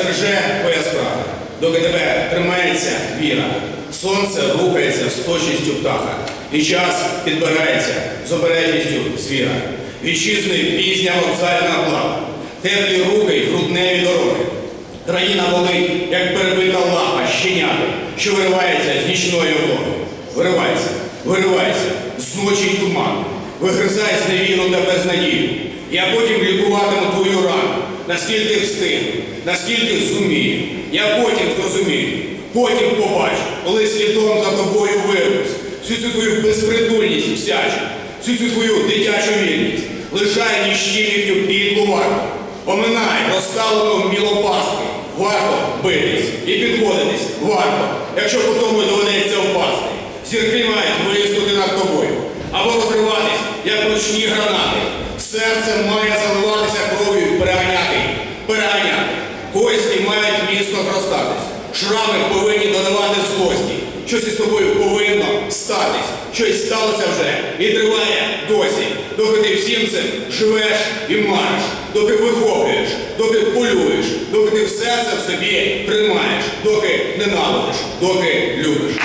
стерже твоя справа, доки тебе тримається віра. Сонце рухається з точністю птаха, і час підбирається з обережністю звіра. Вітчизни пізня вокзальна плава, теплі руки й грудневі дороги. Країна болить, як перебита лапа щеняти, що виривається з нічної облоги. Виривайся, виривайся, з ночі й туману, вигризай з невіру та безнадію. Я потім лікуватиму твою рану, наскільки встигну, наскільки зумію. Я потім зрозумію, потім побачу, коли слідом за тобою вирвусь, всю цю твою безпритульність всячу, всю цю твою дитячу вільність, лишай ніщівників підлу варто. Поминай розставлену мілопастки, варто битись і підводитись, варто, якщо по тому доведеться впасти. Зірки мають виїздити над тобою, або розриватись, як ручні гранати. Серце має Кості мають міцно зростатись. Шрами повинні додавати злості. Щось із тобою повинно статись. Щось сталося вже і триває досі, доки ти всім цим живеш і мариш, доки вихоплюєш, доки полюєш, доки ти все це в собі тримаєш, доки ненавидиш, доки любиш.